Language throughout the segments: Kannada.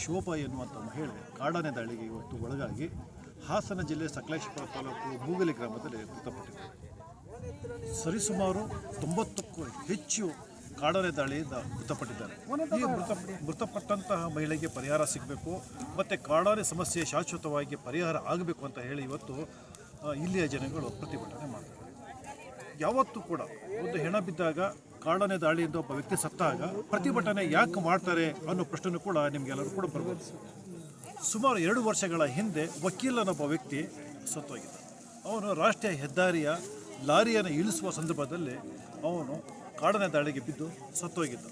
ಶೋಭಾ ಎನ್ನುವಂಥ ಮಹಿಳೆ ಕಾಡಾನೆ ದಾಳಿಗೆ ಇವತ್ತು ಒಳಗಾಗಿ ಹಾಸನ ಜಿಲ್ಲೆ ಸಕಲೇಶಪುರ ತಾಲೂಕು ಮೂಗಲಿ ಗ್ರಾಮದಲ್ಲಿ ಮೃತಪಟ್ಟಿದ್ದಾರೆ. ಸರಿಸುಮಾರು ತೊಂಬತ್ತಕ್ಕೂ ಹೆಚ್ಚು ಕಾಡಾನೆ ದಾಳಿಯಿಂದ ಮೃತಪಟ್ಟಿದ್ದಾರೆ. ಈ ಮೃತ ಮೃತಪಟ್ಟಂತಹ ಮಹಿಳೆಗೆ ಪರಿಹಾರ ಸಿಗಬೇಕು, ಮತ್ತು ಕಾಡಾನೆ ಸಮಸ್ಯೆ ಶಾಶ್ವತವಾಗಿ ಪರಿಹಾರ ಆಗಬೇಕು ಅಂತ ಹೇಳಿ ಇವತ್ತು ಇಲ್ಲಿಯ ಜನಗಳು ಪ್ರತಿಭಟನೆ ಮಾಡ್ತಾರೆ. ಯಾವತ್ತೂ ಕೂಡ ಒಂದು ಹೆಣ ಬಿದ್ದಾಗ ಕಾಡಾನೆ ದಾಳಿಯಿಂದ ಒಬ್ಬ ವ್ಯಕ್ತಿ ಸತ್ತಾಗ ಪ್ರತಿಭಟನೆ ಯಾಕೆ ಮಾಡ್ತಾರೆ ಅನ್ನೋ ಪ್ರಶ್ನೆ ಕೂಡ ನಿಮಗೆಲ್ಲರೂ ಕೂಡ ಬರ್ಬೋದು. ಸುಮಾರು ಎರಡು ವರ್ಷಗಳ ಹಿಂದೆ ವಕೀಲನೊಬ್ಬ ವ್ಯಕ್ತಿ ಸತ್ತೋಗಿದ್ದ. ಅವನು ರಾಷ್ಟ್ರೀಯ ಹೆದ್ದಾರಿಯ ಲಾರಿಯನ್ನು ಇಳಿಸುವ ಸಂದರ್ಭದಲ್ಲಿ ಅವನು ಕಾಡನೇ ದಾಳಿಗೆ ಬಿದ್ದು ಸತ್ತೋಗಿದ್ದ.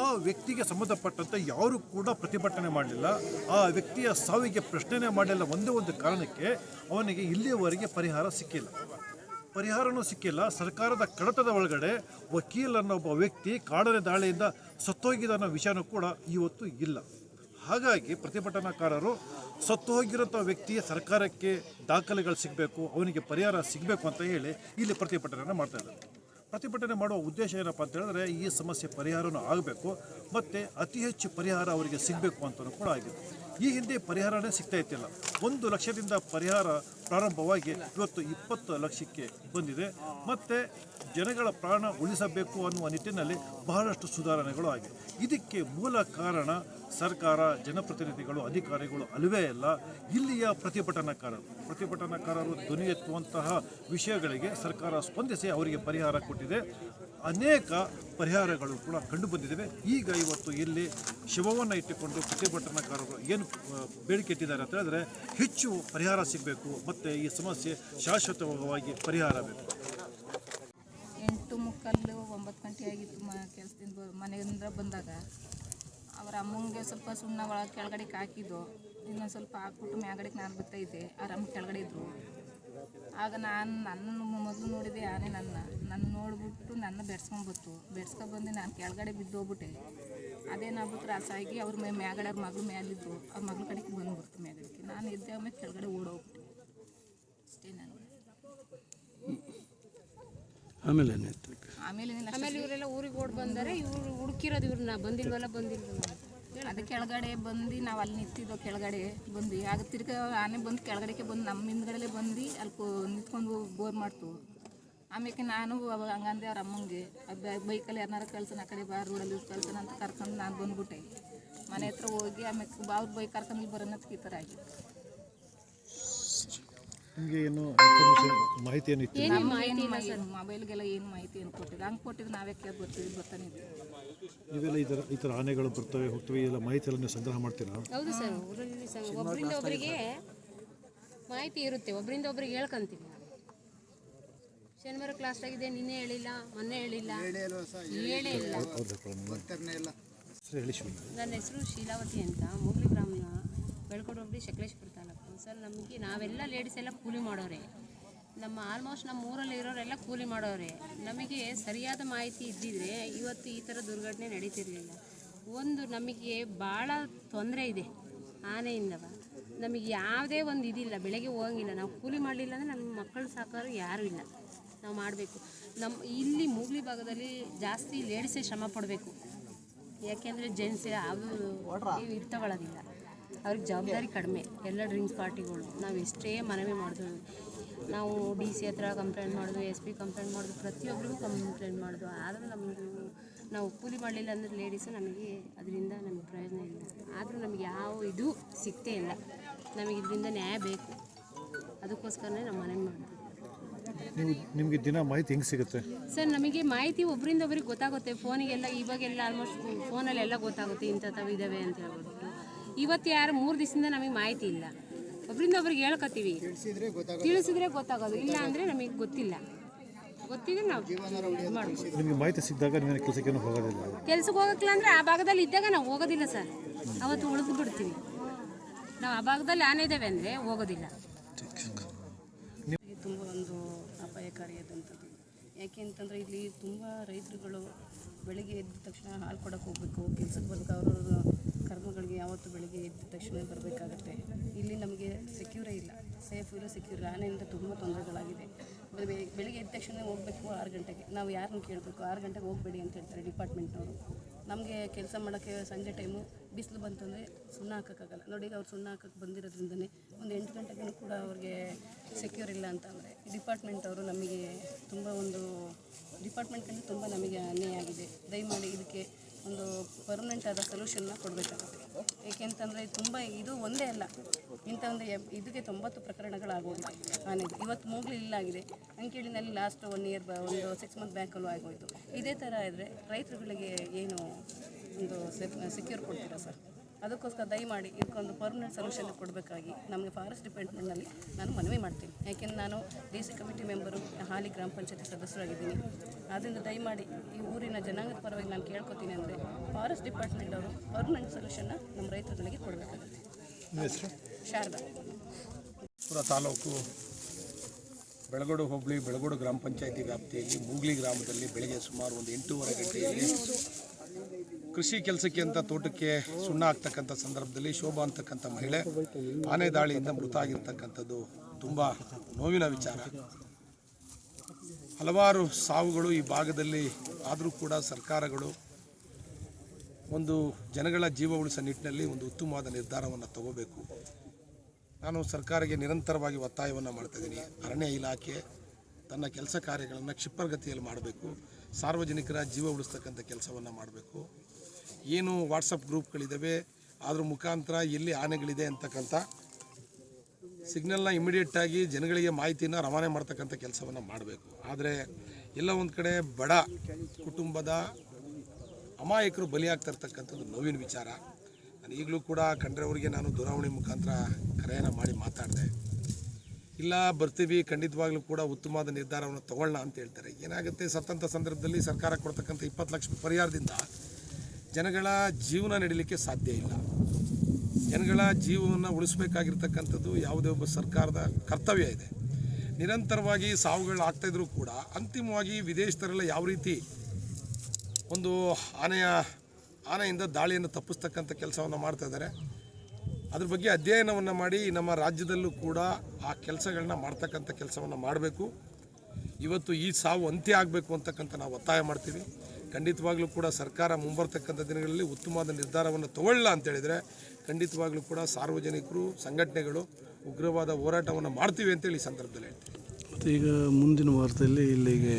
ಆ ವ್ಯಕ್ತಿಗೆ ಸಂಬಂಧಪಟ್ಟಂತೆ ಯಾರು ಕೂಡ ಪ್ರತಿಭಟನೆ ಮಾಡಲಿಲ್ಲ. ಆ ವ್ಯಕ್ತಿಯ ಸಾವಿಗೆ ಪ್ರಶ್ನೆನೇ ಮಾಡಲಿಲ್ಲ. ಒಂದೇ ಒಂದು ಕಾರಣಕ್ಕೆ ಅವನಿಗೆ ಇಲ್ಲಿಯವರೆಗೆ ಪರಿಹಾರ ಸಿಕ್ಕಿಲ್ಲ. ಪರಿಹಾರನೂ ಸಿಕ್ಕಿಲ್ಲ. ಸರ್ಕಾರದ ಕಡತದ ಒಳಗಡೆ ಅನ್ನೋ ಒಬ್ಬ ವ್ಯಕ್ತಿ ಕಾಡನೆ ದಾಳಿಯಿಂದ ಸತ್ತೋಗಿದ ಅನ್ನೋ ವಿಷಯನೂ ಕೂಡ ಇವತ್ತು ಇಲ್ಲ. ಹಾಗಾಗಿ ಪ್ರತಿಭಟನಾಕಾರರು ಸತ್ತು ಹೋಗಿರೋಂಥ ವ್ಯಕ್ತಿಯ ಸರ್ಕಾರಕ್ಕೆ ದಾಖಲೆಗಳು ಸಿಗಬೇಕು, ಅವನಿಗೆ ಪರಿಹಾರ ಸಿಗಬೇಕು ಅಂತ ಹೇಳಿ ಇಲ್ಲಿ ಪ್ರತಿಭಟನೆಯನ್ನು ಮಾಡ್ತಾ ಇದ್ದಾರೆ. ಪ್ರತಿಭಟನೆ ಮಾಡುವ ಉದ್ದೇಶ ಏನಪ್ಪ ಅಂತ ಹೇಳಿದ್ರೆ ಈ ಸಮಸ್ಯೆ ಪರಿಹಾರನೂ ಆಗಬೇಕು, ಮತ್ತು ಅತಿ ಹೆಚ್ಚು ಪರಿಹಾರ ಅವರಿಗೆ ಸಿಗಬೇಕು ಅಂತಲೂ ಕೂಡ ಆಗಿದೆ. ಈ ಹಿಂದೆ ಪರಿಹಾರನೇ ಸಿಗ್ತಾ ಇತ್ತಿಲ್ಲ. ಒಂದು ಲಕ್ಷದಿಂದ ಪರಿಹಾರ ಪ್ರಾರಂಭವಾಗಿ ಇವತ್ತು ಇಪ್ಪತ್ತು ಲಕ್ಷಕ್ಕೆ ಬಂದಿದೆ. ಮತ್ತು ಜನಗಳ ಪ್ರಾಣ ಉಳಿಸಬೇಕು ಅನ್ನುವ ನಿಟ್ಟಿನಲ್ಲಿ ಬಹಳಷ್ಟು ಸುಧಾರಣೆಗಳು ಆಗಿವೆ ಇದಕ್ಕೆ ಮೂಲ ಕಾರಣ ಸರ್ಕಾರ, ಜನಪ್ರತಿನಿಧಿಗಳು, ಅಧಿಕಾರಿಗಳು ಅಲ್ಲವೇ ಇಲ್ಲ ಇಲ್ಲಿಯ ಪ್ರತಿಭಟನಾಕಾರರು. ಪ್ರತಿಭಟನಾಕಾರರು ಧ್ವನಿ ಎತ್ತುವಂತಹ ವಿಷಯಗಳಿಗೆ ಸರ್ಕಾರ ಸ್ಪಂದಿಸಿ ಅವರಿಗೆ ಪರಿಹಾರ ಕೊಟ್ಟಿದೆ. ಅನೇಕ ಪರಿಹಾರಗಳು ಕೂಡ ಕಂಡು ಬಂದಿದ್ದಾವೆ ಈಗ ಇವತ್ತು ಇಲ್ಲಿ ಶವವನ್ನು ಇಟ್ಟುಕೊಂಡು ಪ್ರತಿಭಟನಾಕಾರರು ಏನು ಬೇಡಿಕೆ ಇಟ್ಟಿದ್ದಾರೆ ಅಂತ ಹೇಳಿದ್ರೆ ಹೆಚ್ಚು ಪರಿಹಾರ ಸಿಗಬೇಕು. ಮತ್ತು ಈ ಸಮಸ್ಯೆ ಶಾಶ್ವತವಾಗಿ ಪರಿಹಾರ ಬೇಕು. ಎಂಟು ಮುಕ್ಕಲ್ಲು ಒಂಬತ್ತು ಗಂಟೆ ಆಗಿತ್ತು ಮ, ಕೆಲಸದಿಂದ ಮನೆಯಿಂದ ಬಂದಾಗ. ಅವರ ಅಮ್ಮಂಗೆ ಸ್ವಲ್ಪ ಸುಣ್ಣ ಒಳಗೆ ಕೆಳಗಡೆ ಹಾಕಿದ್ದು ಇನ್ನೊಂದು ಸ್ವಲ್ಪ ಹಾಕ್ಬಿಟ್ಟು ಮ್ಯಾಗಡೆಗೆ ನಾನು ಬರ್ತಾಯಿದ್ದೆ ಅವ್ರ ಕೆಳಗಡೆ ಇದ್ದರು ಆಗ ನಾನು ನನ್ನ ಮೊದಲು ನೋಡಿದೆ ಆನೆ ನನ್ನ. ನನ್ನ ನೋಡ್ಬಿಟ್ಟು ನನ್ನ ಬೆಡ್ಸ್ಕೊಂಡ್ಬತ್ತು ಬೆಡ್ಸ್ಕೊಂಡ್ಬಂದು ನಾನು ಕೆಳಗಡೆ ಬಿದ್ದು ಹೋಗ್ಬಿಟ್ಟೆ. ಅದೇನಾಗ್ಬಿಟ್ಟು ಆಗಿ ಅವ್ರ ಮೇ ಮ್ಯಾಗಡೆ ಅವ್ರ ಮಗಳು ಮ್ಯಾಲಿದ್ರು ಅವ್ರ ಮಗಳ ಕಡೆಗೆ ಬಂದ್ಬಿಡ್ತು ಮ್ಯಾಗಡೆಗೆ ನಾನು ಎದ್ದೆ ಆಮೇಲೆ ಕೆಳಗಡೆ ಓಡೋಗ್ಬಿಟ್ಟೆ. ಅಷ್ಟೇ ನನಗೆ ಆಮೇಲೆ ಆಮೇಲೆ ನೀನು ಆಮೇಲೆ ಇವರೆಲ್ಲ ಊರಿಗೆ ಓಡ್ ಬಂದರೆ ಇವ್ರು ಹುಡುಕಿರೋದು ಇವ್ರನ್ನ ಬಂದಿಲ್ವಲ್ಲ ಬಂದಿಲ್ವಲ್ಲ? ಅದು ಕೆಳಗಡೆ ಬಂದು ನಾವು ಅಲ್ಲಿ ನಿಂತಿದ್ದೋ ಕೆಳಗಡೆ ಬಂದು ಆಗ ತಿರ್ಗ ಆನೆ ಬಂದು ಕೆಳಗಡೆಗೆ ಬಂದು ನಮ್ಮ ಹಿಂದ್ಗಡೆ ಬಂದು ಅಲ್ಲಿ ನಿಂತ್ಕೊಂಡು ಬೋರ್ ಮಾಡ್ತು. ಆಮೇಲೆ ನಾನು ಅವಾಗ ಹಂಗಂದೆ ಅವ್ರ ಅಮ್ಮಂಗೆ ಬೈಕಲ್ಲಿ ಯಾರನ್ನಾರ ಕಳ್ಸೋಣ ಆ ಕಡೆ ಬಾ ರೋಡಲ್ಲಿ ಕಳ್ಸೋಣ ಅಂತ ಕರ್ಕೊಂಡು ನಾನು ಬಂದ್ಬಿಟ್ಟೆ. ಮನೆ ಹತ್ರ ಹೋಗಿ ಆಮೇಲೆ ಅವ್ರ ಬೈಕ್ ಕರ್ಕೊಂಡು ಇಲ್ಲಿ ಬರೋಣ ಈ ಥರ ಆಗಿತ್ತು ನಿಮಗೆ ಏನು ಮಾಹಿತಿ ಏನು ಇತ್ತು? ಏನು ಮೊಬೈಲ್ಗೆಲ್ಲ ಏನು ಮಾಹಿತಿ ಏನು ಕೊಟ್ಟಿದ್ದು ಹಂಗೆ ಕೊಟ್ಟಿದ್ದು ನಾವೇ ಕೇಳಿ ಬರ್ತೀವಿ ಬರ್ತಾನೆ ನೀವೆಲ್ಲ ಈ ಥರ ಈ ಥರ ಆನೆಗಳು ಬರ್ತವೆ ಹೋಗ್ತವೆ ಎಲ್ಲ ಮಾಹಿತಿ ಎಲ್ಲ ನೀವು ಸಂಗ್ರಹ ಮಾಡ್ತೀರಾ? ಹೌದು ಸರ್ ಒಬ್ರಿಂದ ಒಬ್ಬರಿಗೆ ಮಾಹಿತಿ ಇರುತ್ತೆ ಒಬ್ಬರಿಂದ ಒಬ್ರಿಗೆ ಹೇಳ್ಕೊಂತೀವಿ. ಶನಿವಾರ ಕ್ಲಾಸ್ ಆಗಿದೆ ನಿನ್ನೆ ಹೇಳಿಲ್ಲ ಮೊನ್ನೆ ಹೇಳಿಲ್ಲ. ಹೇಳೇ ಇಲ್ಲ. ನನ್ನ ಹೆಸರು ಶೀಲಾವತಿ ಅಂತ. ಮುಗ್ಲಿ ಗ್ರಾಮನ ಬೆಳ್ಕೊಂಡು ಹೋಗ್ಲಿ ಶಕಲೇಶ್ಪುರ ತಾಲೂಕು. ಸರ್ ನಮಗೆ ನಾವೆಲ್ಲ ಲೇಡೀಸ್ ಎಲ್ಲ ಕೂಲಿ ಮಾಡೋರೆ. ನಮ್ಮ ಆಲ್ಮೋಸ್ಟ್ ನಮ್ಮ ಊರಲ್ಲಿ ಇರೋರೆಲ್ಲ ಕೂಲಿ ಮಾಡೋರೆ. ನಮಗೆ ಸರಿಯಾದ ಮಾಹಿತಿ ಇದ್ದಿದ್ರೆ ಇವತ್ತು ಈ ಥರ ದುರ್ಘಟನೆ ನಡೀತಿರಲಿಲ್ಲ. ಒಂದು ನಮಗೆ ಭಾಳ ತೊಂದರೆ ಇದೆ ಆನೆಯಿಂದವ ನಮಗೆ ಯಾವುದೇ ಒಂದು ಇದಿಲ್ಲ ಬೆಳಗ್ಗೆ ಹೋಗಂಗಿಲ್ಲ. ನಾವು ಕೂಲಿ ಮಾಡಲಿಲ್ಲ ಅಂದರೆ ನಮ್ಮ ಮಕ್ಕಳು ಸಾಕೋರು ಯಾರೂ ಇಲ್ಲ. ನಾವು ಮಾಡಬೇಕು. ನಮ್ಮ ಇಲ್ಲಿ ಮೂಗ್ಲಿ ಭಾಗದಲ್ಲಿ ಜಾಸ್ತಿ ಲೇಡೀಸೇ ಶ್ರಮ ಪಡಬೇಕು. ಯಾಕೆಂದರೆ ಜೆಂಟ್ಸ್ ಅವು ಇದು ತಗೊಳ್ಳೋದಿಲ್ಲ ಅವ್ರಿಗೆ ಜವಾಬ್ದಾರಿ ಕಡಿಮೆ. ಎಲ್ಲ ಡ್ರಿಂಕ್ಸ್ ಪಾರ್ಟಿಗಳು ನಾವು ಎಷ್ಟೇ ಮನವಿ ಮಾಡಿದ್ರು. ನಾವು ಡಿ ಸಿ ಹತ್ರ ಕಂಪ್ಲೇಂಟ್ ಮಾಡಿದ್ವು ಎಸ್ ಪಿ ಕಂಪ್ಲೇಂಟ್ ಮಾಡಿದ್ವು ಪ್ರತಿಯೊಬ್ಬರಿಗೂ ಕಂಪ್ಲೇಂಟ್ ಮಾಡಿದ್ವು ಆದರೂ ನಮಗೆ ನಾವು ಕೂಲಿ ಮಾಡಲಿಲ್ಲ ಅಂದರೆ ಲೇಡೀಸು ನಮಗೆ ಅದರಿಂದ ನಮಗೆ ಪ್ರಯೋಜನ ಇಲ್ಲ. ಆದರೂ ನಮಗೆ ಯಾವ ಇದು ಸಿಗ್ತೇ ಇಲ್ಲ. ನಮಗೆ ಇದರಿಂದ ನ್ಯಾಯ ಬೇಕು. ಅದಕ್ಕೋಸ್ಕರನೇ ನಾವು ಮನವಿ ಮಾಡಿದ್ವಿ ನೀವು ನಿಮಗೆ ದಿನ ಮಾಹಿತಿ ಹೆಂಗೆ ಸಿಗುತ್ತೆ? ಸರ್ ನಮಗೆ ಮಾಹಿತಿ ಒಬ್ಬರಿಂದ ಒಬ್ರಿಗೆ ಗೊತ್ತಾಗುತ್ತೆ. ಫೋನಿಗೆಲ್ಲ ಇವಾಗೆಲ್ಲ ಆಲ್ಮೋಸ್ಟ್ ಫೋನಲ್ಲೆಲ್ಲ ಗೊತ್ತಾಗುತ್ತೆ ಇಂಥವು ಇದ್ದಾವೆ ಅಂತ ಹೇಳ್ಬಿಟ್ಟು. ಇವತ್ತು ಯಾರು ಮೂರು ದಿವಸದಿಂದ ನಮಗೆ ಮಾಹಿತಿ ಇಲ್ಲ. ಒಬ್ಬರಿಂದ ಒಬ್ರಿಗೆ ಹೇಳ್ಕೊತೀವಿ. ತಿಳಿಸಿದ್ರೆ ಗೊತ್ತಾಗೋದು. ಇಲ್ಲ ಅಂದರೆ ನಮಗೆ ಗೊತ್ತಿಲ್ಲ. ಗೊತ್ತಿದ್ರೆ ನಾವು ಮಾಡ್ಬೋದು. ನಿಮಗೆ ಮಾಹಿತಿ ಸಿಕ್ಕಿದಾಗ ನೀವು ಹೋಗೋದಿಲ್ಲ? ಕೆಲ್ಸಕ್ಕೆ ಹೋಗಕ್ಕಿಲ್ಲ ಅಂದರೆ ಆ ಭಾಗದಲ್ಲಿ ಇದ್ದಾಗ ನಾವು ಹೋಗೋದಿಲ್ಲ ಸರ್. ಅವತ್ತು ಉಳಿದು ಬಿಡ್ತೀವಿ. ನಾವು ಆ ಭಾಗದಲ್ಲಿ ಆನೆ ಇದ್ದಾವೆ ಅಂದರೆ ಹೋಗೋದಿಲ್ಲ. ಯಾಕೆ ಅಂತಂದರೆ ಇಲ್ಲಿ ತುಂಬ ರೈತರುಗಳು ಬೆಳಿಗ್ಗೆ ಎದ್ದ ತಕ್ಷಣ ಹಾಲು ಕೊಡೋಕೆ ಹೋಗಬೇಕು, ಕೆಲ್ಸಕ್ಕೆ ಬಂದಾಗ ಅವ್ರವ್ರ ಕರ್ಮಗಳಿಗೆ ಯಾವತ್ತು ಬೆಳಗ್ಗೆ ಎದ್ದ ತಕ್ಷಣ ಬರಬೇಕಾಗತ್ತೆ. ಇಲ್ಲಿ ನಮಗೆ ಸೆಕ್ಯೂರೇ ಇಲ್ಲ. ಸೇಫ್ ಇಲ್ಲ ಸೆಕ್ಯೂರ್ ಆನೆಯಿಂದ ತುಂಬ ತೊಂದರೆಗಳಾಗಿದೆ. ಬೆಳಿಗ್ಗೆ ಎದ್ದ ತಕ್ಷಣ ಹೋಗಬೇಕು ಆರು ಗಂಟೆಗೆ. ನಾವು ಯಾರನ್ನು ಕೇಳಬೇಕು? ಆರು ಗಂಟೆಗೆ ಹೋಗಬೇಡಿ ಅಂತ ಹೇಳ್ತಾರೆ ಡಿಪಾರ್ಟ್ಮೆಂಟ್ನವರು. ನಮಗೆ ಕೆಲಸ ಮಾಡೋಕ್ಕೆ ಸಂಜೆ ಟೈಮು ಬಿಸಿಲು ಬಂತಂದರೆ ಸುಣ್ಣ ಹಾಕೋಕ್ಕಾಗಲ್ಲ. ನೋಡಿ ಈಗ ಅವ್ರು ಸುಣ್ಣ ಹಾಕಕ್ಕೆ ಬಂದಿರೋದ್ರಿಂದನೇ ಒಂದು ಎಂಟು ಗಂಟೆಗೂ ಕೂಡ ಅವ್ರಿಗೆ ಸೆಕ್ಯೂರ್ ಇಲ್ಲ ಅಂತ ಅಂದರೆ ಡಿಪಾರ್ಟ್ಮೆಂಟ್ ಅವರು ನಮಗೆ ತುಂಬ ಒಂದು ಡಿಪಾರ್ಟ್ಮೆಂಟಲ್ಲಿ ತುಂಬ ನಮಗೆ ಅನ್ಯಾಯ ಆಗಿದೆ. ದಯಮಾಡಿ ಇದಕ್ಕೆ ಒಂದು ಪರ್ಮನೆಂಟ್ ಆದ ಸೊಲ್ಯೂಷನ್ನ ಕೊಡಬೇಕಾಗುತ್ತೆ. ಏಕೆಂತಂದರೆ ತುಂಬ ಇದು ಒಂದೇ ಅಲ್ಲ. ಇಂಥ ಒಂದು ಇದಕ್ಕೆ ತೊಂಬತ್ತು ಪ್ರಕರಣಗಳಾಗೋಗಿದೆ ಆನೆಗೆ ಇವತ್ತು ಮೂಗ್ಲಿ ಇಲ್ಲಾಗಿದೆ. ಅಂಕೇಳಿನಲ್ಲಿ ಲಾಸ್ಟ್ ಒನ್ ಇಯರ್ ಒಂದು ಸಿಕ್ಸ್ ಮಂತ್ ಬ್ಯಾಂಕಲ್ಲೂ ಆಗೋಯಿತು. ಇದೇ ಥರ ಇದ್ದರೆ ರೈತರುಗಳಿಗೆ ಏನು ಒಂದು ಸೆಕ್ಯೂರ್ ಕೊಡ್ತೀರಾ ಸರ್ ಅದಕ್ಕೋಸ್ಕರ ದಯಮಾಡಿ ಇದಕ್ಕೊಂದು ಪರ್ಮನೆಂಟ್ ಸೊಲ್ಯೂಷನ್ ಕೊಡಬೇಕಾಗಿ ನಮಗೆ ಫಾರೆಸ್ಟ್ ಡಿಪಾರ್ಟ್ಮೆಂಟ್ನಲ್ಲಿ ನಾನು ಮನವಿ ಮಾಡ್ತೀನಿ. ಯಾಕೆಂದ್ರೆ ನಾನು ಡಿ ಸಿ ಕಮಿಟಿ ಮೆಂಬರು ಹಾಲಿ ಗ್ರಾಮ ಪಂಚಾಯತಿ ಸದಸ್ಯರಾಗಿದ್ದೀನಿ. ಆದ್ದರಿಂದ ದಯಮಾಡಿ ಈ ಊರಿನ ಜನಾಂಗದ ಪರವಾಗಿ ನಾನು ಕೇಳ್ಕೊತೀನಿ ಅಂದರೆ ಫಾರೆಸ್ಟ್ ಡಿಪಾರ್ಟ್ಮೆಂಟ್ ಅವರು ಪರ್ಮನೆಂಟ್ ಸೊಲ್ಯೂಷನ್ನ ನಮ್ಮ ರೈತರುಗಳಿಗೆ ಕೊಡಬೇಕಾಗುತ್ತೆ. ಶಾರದಾ. ಪುರ ತಾಲೂಕು ಬೆಳಗೋಡು ಹೋಬಳಿ ಬೆಳಗೋಡು ಗ್ರಾಮ ಪಂಚಾಯತಿ ವ್ಯಾಪ್ತಿಯಲ್ಲಿ ಮೂಗ್ಲಿ ಗ್ರಾಮದಲ್ಲಿ ಬೆಳಗ್ಗೆ ಸುಮಾರು ಒಂದು ಎಂಟೂವರೆ ಗಂಟೆಯಲ್ಲಿ ಕೃಷಿ ಕೆಲಸಕ್ಕೆ ಅಂತ ತೋಟಕ್ಕೆ ಸುಣ್ಣ ಆಗ್ತಕ್ಕಂಥ ಸಂದರ್ಭದಲ್ಲಿ ಶೋಭಾ ಅಂತಕ್ಕಂಥ ಮಹಿಳೆ ಆನೆ ದಾಳಿಯಿಂದ ಮೃತ ಆಗಿರ್ತಕ್ಕಂಥದ್ದು ತುಂಬ ನೋವಿನ ವಿಚಾರ. ಹಲವಾರು ಸಾವುಗಳು ಈ ಭಾಗದಲ್ಲಿ ಆದರೂ ಕೂಡ ಸರ್ಕಾರಗಳು ಒಂದು ಜನಗಳ ಜೀವ ಉಳಿಸೋ ನಿಟ್ಟಿನಲ್ಲಿ ಒಂದು ಉತ್ತಮವಾದ ನಿರ್ಧಾರವನ್ನು ತಗೋಬೇಕು. ನಾನು ಸರ್ಕಾರಕ್ಕೆ ನಿರಂತರವಾಗಿ ಒತ್ತಾಯವನ್ನು ಮಾಡ್ತಾಯಿದ್ದೀನಿ ಅರಣ್ಯ ಇಲಾಖೆ ತನ್ನ ಕೆಲಸ ಕಾರ್ಯಗಳನ್ನು ಕ್ಷಿಪ್ರಗತಿಯಲ್ಲಿ ಮಾಡಬೇಕು. ಸಾರ್ವಜನಿಕರ ಜೀವ ಉಳಿಸ್ತಕ್ಕಂಥ ಕೆಲಸವನ್ನು ಮಾಡಬೇಕು. ಏನು ವಾಟ್ಸಪ್ ಗ್ರೂಪ್ಗಳಿದ್ದಾವೆ ಅದ್ರ ಮುಖಾಂತರ ಎಲ್ಲಿ ಆನೆಗಳಿದೆ ಅಂತಕ್ಕಂಥ ಸಿಗ್ನಲ್ನ ಇಮಿಡಿಯೇಟಾಗಿ ಜನಗಳಿಗೆ ಮಾಹಿತಿನ ರವಾನೆ ಮಾಡ್ತಕ್ಕಂಥ ಕೆಲಸವನ್ನು ಮಾಡಬೇಕು. ಆದರೆ ಎಲ್ಲ ಒಂದು ಕಡೆ ಬಡ ಕುಟುಂಬದ ಅಮಾಯಕರು ಬಲಿಯಾಗ್ತಿರ್ತಕ್ಕಂಥದ್ದು ನೋವಿನ ವಿಚಾರ. ನಾನು ಈಗಲೂ ಕೂಡ ಕಂಡ್ರವರಿಗೆ ನಾನು ದೂರವಾಣಿ ಮುಖಾಂತರ ಕರೆಯನ್ನು ಮಾಡಿ ಮಾತಾಡಿದೆ. ಇಲ್ಲ, ಬರ್ತೀವಿ, ಖಂಡಿತವಾಗ್ಲೂ ಕೂಡ ಉತ್ತಮವಾದ ನಿರ್ಧಾರವನ್ನು ತಗೊಳ್ಳೋಣ ಅಂತ ಹೇಳ್ತಾರೆ. ಏನಾಗುತ್ತೆ ಸತ್ತಂಥ ಸಂದರ್ಭದಲ್ಲಿ ಸರ್ಕಾರ ಕೊಡ್ತಕ್ಕಂಥ ಇಪ್ಪತ್ತು ಲಕ್ಷ ಪರಿಹಾರದಿಂದ ಜನಗಳ ಜೀವನ ನಡೀಲಿಕ್ಕೆ ಸಾಧ್ಯ ಇಲ್ಲ. ಜನಗಳ ಜೀವವನ್ನು ಉಳಿಸಬೇಕಾಗಿರ್ತಕ್ಕಂಥದ್ದು ಯಾವುದೇ ಒಬ್ಬ ಸರ್ಕಾರದ ಕರ್ತವ್ಯ ಇದೆ. ನಿರಂತರವಾಗಿ ಸಾವುಗಳು ಆಗ್ತಾಯಿದ್ರು ಕೂಡ ಅಂತಿಮವಾಗಿ ವಿದೇಶದರೆಲ್ಲ ಯಾವ ರೀತಿ ಒಂದು ಆನೆಯ ಆನೆಯಿಂದ ದಾಳಿಯನ್ನು ತಪ್ಪಿಸ್ತಕ್ಕಂಥ ಕೆಲಸವನ್ನು ಮಾಡ್ತಾ ಇದ್ದಾರೆ. ಅದ್ರ ಬಗ್ಗೆ ಅಧ್ಯಯನವನ್ನು ಮಾಡಿ ನಮ್ಮ ರಾಜ್ಯದಲ್ಲೂ ಕೂಡ ಆ ಕೆಲಸಗಳನ್ನ ಮಾಡ್ತಕ್ಕಂಥ ಕೆಲಸವನ್ನು ಮಾಡಬೇಕು. ಇವತ್ತು ಈ ಸಾವು ಅಂತ್ಯ ಆಗಬೇಕು ಅಂತಕ್ಕಂಥ ನಾವು ಒತ್ತಾಯ ಮಾಡ್ತೀವಿ. ಖಂಡಿತವಾಗ್ಲೂ ಕೂಡ ಸರ್ಕಾರ ಮುಂಬರ್ತಕ್ಕಂಥ ದಿನಗಳಲ್ಲಿ ಉತ್ತಮವಾದ ನಿರ್ಧಾರವನ್ನು ತಗೊಳ್ಳಲ್ಲ ಅಂತೇಳಿದರೆ ಖಂಡಿತವಾಗ್ಲೂ ಕೂಡ ಸಾರ್ವಜನಿಕರು, ಸಂಘಟನೆಗಳು ಉಗ್ರವಾದ ಹೋರಾಟವನ್ನು ಮಾಡ್ತೀವಿ ಅಂತೇಳಿ ಈ ಸಂದರ್ಭದಲ್ಲಿ ಹೇಳ್ತೀವಿ. ಮತ್ತು ಈಗ ಮುಂದಿನ ವಾರದಲ್ಲಿ ಇಲ್ಲಿಗೆ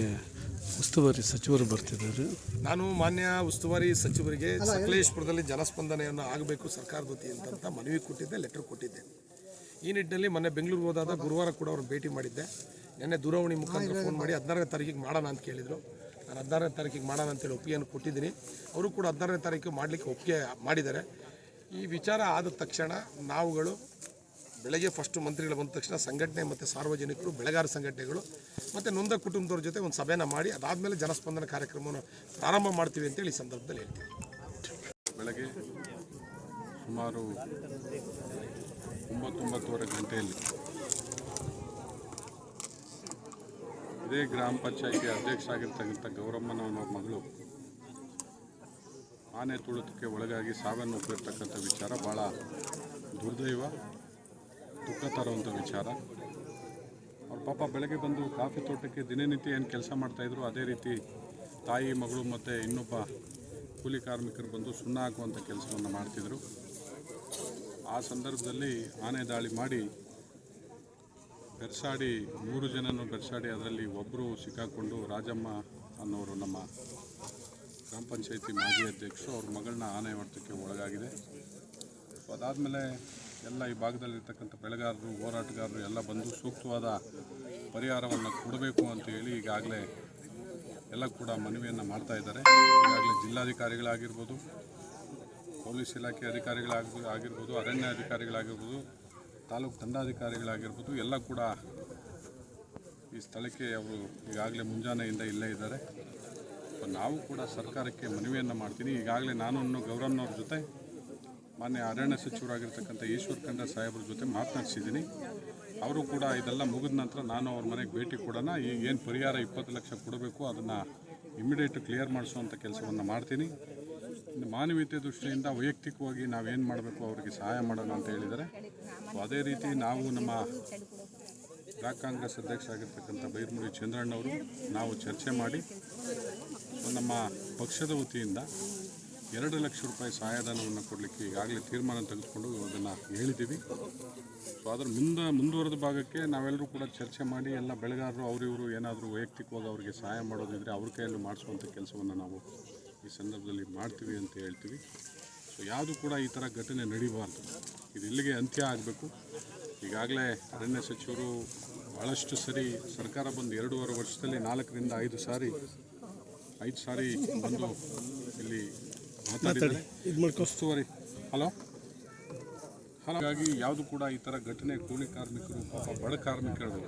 ಉಸ್ತುವಾರಿ ಸಚಿವರು ಬರ್ತಿದ್ದಾರೆ. ನಾನು ಮಾನ್ಯ ಉಸ್ತುವಾರಿ ಸಚಿವರಿಗೆ ಸಕಲೇಶ್ಪುರದಲ್ಲಿ ಜನಸ್ಪಂದನೆಯನ್ನು ಆಗಬೇಕು ಸರ್ಕಾರದ ವತಿಯಿಂದ ಅಂತ ಮನವಿ ಕೊಟ್ಟಿದ್ದೆ ಲೆಟರ್ ಕೊಟ್ಟಿದ್ದೆ. ಈ ನಿಟ್ಟಿನಲ್ಲಿ ಮೊನ್ನೆ ಬೆಂಗಳೂರು ಹೋದಾಗ ಗುರುವಾರ ಕೂಡ ಅವ್ರನ್ನ ಭೇಟಿ ಮಾಡಿದ್ದೆ. ನಿನ್ನೆ ದೂರವಾಣಿ ಮುಖಾಂತರ ಫೋನ್ ಮಾಡಿ ಹದಿನಾರನೇ ತಾರೀಕಿಗೆ ಮಾಡೋಣ ಅಂತ ಕೇಳಿದರು. ನಾನು ಹದಿನಾರನೇ ತಾರೀಕಿಗೆ ಮಾಡೋಣ ಅಂತೇಳಿ ಒಪ್ಪಿಗೆಯನ್ನು ಕೊಟ್ಟಿದ್ದೀನಿ. ಅವರು ಕೂಡ ಹದಿನಾರನೇ ತಾರೀಕು ಮಾಡಲಿಕ್ಕೆ ಒಪ್ಪಿಗೆ ಮಾಡಿದ್ದಾರೆ. ಈ ವಿಚಾರ ಆದ ತಕ್ಷಣ ನಾವುಗಳು ಬೆಳಗ್ಗೆ ಫಸ್ಟು ಮಂತ್ರಿಗಳು ಬಂದ ತಕ್ಷಣ ಸಂಘಟನೆ ಮತ್ತು ಸಾರ್ವಜನಿಕರು, ಬೆಳೆಗಾರ ಸಂಘಟನೆಗಳು ಮತ್ತು ನೊಂದ ಕುಟುಂಬದವ್ರ ಜೊತೆ ಒಂದು ಸಭೆನ ಮಾಡಿ, ಅದಾದಮೇಲೆ ಜನಸ್ಪಂದನ ಕಾರ್ಯಕ್ರಮವನ್ನು ಪ್ರಾರಂಭ ಮಾಡ್ತೀವಿ ಅಂತೇಳಿ ಈ ಸಂದರ್ಭದಲ್ಲಿ ಹೇಳ್ತೀವಿ. ಬೆಳಗ್ಗೆ ಸುಮಾರು ಒಂಬತ್ತೊಂಬತ್ತುವರೆ ಗಂಟೆಯಲ್ಲಿ ಇದೇ ಗ್ರಾಮ ಪಂಚಾಯಿತಿ ಅಧ್ಯಕ್ಷರಾಗಿರ್ತಕ್ಕಂಥ ಗೌರಮ್ಮನವರ ಮಗಳು ಆನೆ ತುಳಿತಕ್ಕೆ ಒಳಗಾಗಿ ಸಾವನ್ನು ಒಪ್ಪಿರ್ತಕ್ಕಂಥ ವಿಚಾರ ಭಾಳ ದುರ್ದೈವ. ತರುವಂಥ ವಿಚಾರ. ಅವ್ರ ಪಾಪ ಬೆಳಗ್ಗೆ ಬಂದು ಕಾಫಿ ತೋಟಕ್ಕೆ ದಿನನಿತ್ಯ ಏನು ಕೆಲಸ ಮಾಡ್ತಾಯಿದ್ರು ಅದೇ ರೀತಿ ತಾಯಿ, ಮಗಳು ಮತ್ತು ಇನ್ನೊಬ್ಬ ಕೂಲಿ ಕಾರ್ಮಿಕರು ಬಂದು ಸುಣ್ಣ ಹಾಕುವಂಥ ಕೆಲಸವನ್ನು ಮಾಡ್ತಿದ್ರು. ಆ ಸಂದರ್ಭದಲ್ಲಿ ಆನೆ ದಾಳಿ ಮಾಡಿ ಬೆರ್ಸಾಡಿ, ಮೂರು ಜನನು ಬೆರ್ಸಾಡಿ ಅದರಲ್ಲಿ ಒಬ್ಬರು ಸಿಕ್ಕಾಕೊಂಡು ರಾಜಮ್ಮ ಅನ್ನೋರು ನಮ್ಮ ಗ್ರಾಮ ಪಂಚಾಯಿತಿ ಮಾಜಿ ಅಧ್ಯಕ್ಷರು ಅವ್ರ ಮಗಳನ್ನ ಆನೆ ಹೊಡೆತಕ್ಕೆ ಒಳಗಾಗಿದೆ. ಅದಾದಮೇಲೆ ಎಲ್ಲ ಈ ಭಾಗದಲ್ಲಿರ್ತಕ್ಕಂಥ ಬೆಳೆಗಾರರು, ಹೋರಾಟಗಾರರು ಎಲ್ಲ ಬಂದು ಸೂಕ್ತವಾದ ಪರಿಹಾರವನ್ನು ಕೊಡಬೇಕು ಅಂತ ಹೇಳಿ ಈಗಾಗಲೇ ಎಲ್ಲ ಕೂಡ ಮನವಿಯನ್ನು ಮಾಡ್ತಾ ಇದ್ದಾರೆ. ಈಗಾಗಲೇ ಜಿಲ್ಲಾಧಿಕಾರಿಗಳಾಗಿರ್ಬೋದು, ಪೊಲೀಸ್ ಇಲಾಖೆ ಅಧಿಕಾರಿಗಳಾಗ, ಆಗಿರ್ಬೋದು ಅರಣ್ಯ ಅಧಿಕಾರಿಗಳಾಗಿರ್ಬೋದು ತಾಲೂಕು ದಂಡಾಧಿಕಾರಿಗಳಾಗಿರ್ಬೋದು, ಎಲ್ಲ ಕೂಡ ಈ ಸ್ಥಳಕ್ಕೆ ಅವರು ಈಗಾಗಲೇ ಮುಂಜಾನೆಯಿಂದ ಇಲ್ಲೇ ಇದ್ದಾರೆ. ನಾವು ಕೂಡ ಸರ್ಕಾರಕ್ಕೆ ಮನವಿಯನ್ನು ಮಾಡ್ತೀನಿ. ಈಗಾಗಲೇ ನಾನು ಗೌರವ್ನವ್ರ ಜೊತೆ ಮಾನ್ಯ ಅರಣ್ಯ ಸಚಿವರಾಗಿರ್ತಕ್ಕಂಥ ಈಶ್ವರ್ ಖಂಡ ಸಾಹೇಬ್ರ ಜೊತೆ ಮಾತನಾಡಿಸಿದ್ದೀನಿ. ಅವರು ಕೂಡ ಇದೆಲ್ಲ ಮುಗಿದ ನಂತರ ನಾನು ಅವ್ರ ಮನೆಗೆ ಭೇಟಿ ಕೊಡೋಣ. ಈಗ ಏನು ಪರಿಹಾರ ಇಪ್ಪತ್ತು ಲಕ್ಷ ಕೊಡಬೇಕು, ಅದನ್ನು ಇಮಿಡಿಯೇಟ್ ಕ್ಲಿಯರ್ ಮಾಡಿಸುವಂಥ ಕೆಲಸವನ್ನು ಮಾಡ್ತೀನಿ. ಮಾನವೀಯತೆ ದೃಷ್ಟಿಯಿಂದ ವೈಯಕ್ತಿಕವಾಗಿ ನಾವೇನು ಮಾಡಬೇಕು ಅವರಿಗೆ ಸಹಾಯ ಮಾಡೋಣ ಅಂತ ಹೇಳಿದರೆ. ಅದೇ ರೀತಿ ನಾವು ನಮ್ಮ ಬ್ಲಾಕ್ ಕಾಂಗ್ರೆಸ್ ಅಧ್ಯಕ್ಷರಾಗಿರ್ತಕ್ಕಂಥ ಬೈರ್ಮುಡಿ ಚಂದ್ರಣ್ಣವರು ನಾವು ಚರ್ಚೆ ಮಾಡಿ ನಮ್ಮ ಪಕ್ಷದ ವತಿಯಿಂದ ಎರಡು ಲಕ್ಷ ರೂಪಾಯಿ ಸಹಾಯಧನವನ್ನು ಕೊಡಲಿಕ್ಕೆ ಈಗಾಗಲೇ ತೀರ್ಮಾನ ತೆಗೆದುಕೊಂಡು ಅದನ್ನು ಹೇಳಿದ್ದೀವಿ. ಸೊ ಅದರ ಮುಂದೆ ಮುಂದುವರೆದ ಭಾಗಕ್ಕೆ ನಾವೆಲ್ಲರೂ ಕೂಡ ಚರ್ಚೆ ಮಾಡಿ ಎಲ್ಲ ಬೆಳೆಗಾರರು ಅವರಿವರು ಏನಾದರೂ ವೈಯಕ್ತಿಕವಾಗಿ ಅವರಿಗೆ ಸಹಾಯ ಮಾಡೋದಿದ್ರೆ ಅವ್ರ ಕೈಯಲ್ಲಿ ಮಾಡಿಸುವಂಥ ಕೆಲಸವನ್ನು ನಾವು ಈ ಸಂದರ್ಭದಲ್ಲಿ ಮಾಡ್ತೀವಿ ಅಂತ ಹೇಳ್ತೀವಿ. ಸೊ ಯಾವುದು ಕೂಡ ಈ ಥರ ಘಟನೆ ನಡೀಬಾರ್ದು. ಇದು ಇಲ್ಲಿಗೆ ಅಂತ್ಯ ಆಗಬೇಕು. ಈಗಾಗಲೇ ಅರಣ್ಯ ಸಚಿವರು ಭಾಳಷ್ಟು ಸರಿ ಸರ್ಕಾರ ಬಂದು ಎರಡೂವರೆ ವರ್ಷದಲ್ಲಿ ನಾಲ್ಕರಿಂದ ಐದು ಸಾರಿ ಐದು ಸಾರಿ ಬಂದು ಇಲ್ಲಿ ಮಾತಾಡಿದ್ದಾರೆ ಹಲೋ? ಹಾಗಾಗಿ ಯಾವುದು ಕೂಡ ಈ ಥರ ಘಟನೆ ಕೂಲಿ ಕಾರ್ಮಿಕರು ಪಾಪ ಬಡ ಕಾರ್ಮಿಕರು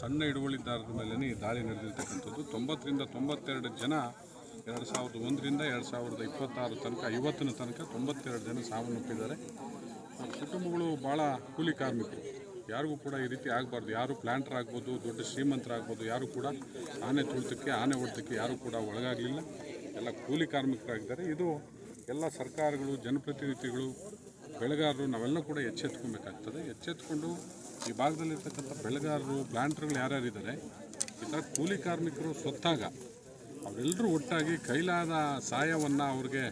ಸಣ್ಣ ಹಿಡುವಳಿದಾರರ ಮೇಲೇ ದಾಳಿ ನಡೆದಿರ್ತಕ್ಕಂಥದ್ದು. ತೊಂಬತ್ತರಿಂದ ತೊಂಬತ್ತೆರಡು ಜನ ಎರಡು ಸಾವಿರದ ಒಂದರಿಂದ ಎರಡು ಸಾವಿರದ ಇಪ್ಪತ್ತಾರು ತನಕ ಐವತ್ತನ ತನಕ ತೊಂಬತ್ತೆರಡು ಜನ ಸಾವನ್ನಪ್ಪಿದ್ದಾರೆ. ಕುಟುಂಬಗಳು ಭಾಳ ಕೂಲಿ ಕಾರ್ಮಿಕರು. ಯಾರಿಗೂ ಕೂಡ ಈ ರೀತಿ ಆಗಬಾರ್ದು. ಯಾರು ಪ್ಲಾಂಟರ್ ಆಗ್ಬೋದು ದೊಡ್ಡ ಶ್ರೀಮಂತರಾಗ್ಬೋದು ಯಾರು ಕೂಡ ಆನೆ ತುಳಿತಕ್ಕೆ ಆನೆ ಹೊಡೆದಕ್ಕೆ ಯಾರು ಕೂಡ ಒಳಗಾಗಲಿಲ್ಲ. ಎಲ್ಲ ಕೂಲಿ ಕಾರ್ಮಿಕರಾಗಿದ್ದಾರೆ. ಇದು ಎಲ್ಲ ಸರ್ಕಾರಗಳು, ಜನಪ್ರತಿನಿಧಿಗಳು, ಬೆಳೆಗಾರರು, ನಾವೆಲ್ಲ ಕೂಡ ಎಚ್ಚೆತ್ಕೊಬೇಕಾಗ್ತದೆ. ಎಚ್ಚೆತ್ಕೊಂಡು ಈ ಭಾಗದಲ್ಲಿರ್ತಕ್ಕಂಥ ಬೆಳೆಗಾರರು, ಪ್ಲಾಂಟರ್ಗಳು ಯಾರ್ಯಾರಿದ್ದಾರೆ, ಈ ಥರ ಕೂಲಿ ಕಾರ್ಮಿಕರು ಸ್ವತ್ತಾಗ ಅವರೆಲ್ಲರೂ ಒಟ್ಟಾಗಿ ಕೈಲಾದ ಸಹಾಯವನ್ನು ಅವ್ರಿಗೆ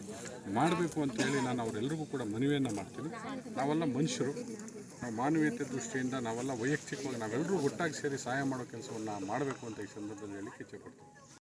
ಮಾಡಬೇಕು ಅಂತೇಳಿ ನಾನು ಅವರೆಲ್ಲರಿಗೂ ಕೂಡ ಮನವಿಯನ್ನು ಮಾಡ್ತೀನಿ. ನಾವೆಲ್ಲ ಮನುಷ್ಯರು. ನಾವು ಮಾನವೀಯತೆ ದೃಷ್ಟಿಯಿಂದ ನಾವೆಲ್ಲ ವೈಯಕ್ತಿಕವಾಗಿ ನಾವೆಲ್ಲರೂ ಒಟ್ಟಾಗಿ ಸೇರಿ ಸಹಾಯ ಮಾಡೋ ಕೆಲಸವನ್ನು ಮಾಡಬೇಕು ಅಂತ ಈ ಸಂದರ್ಭದಲ್ಲಿ ಹೇಳಿ ಕಿಚ್ಚೆ ಇಚ್ಛೆಪಡ್ತೀನಿ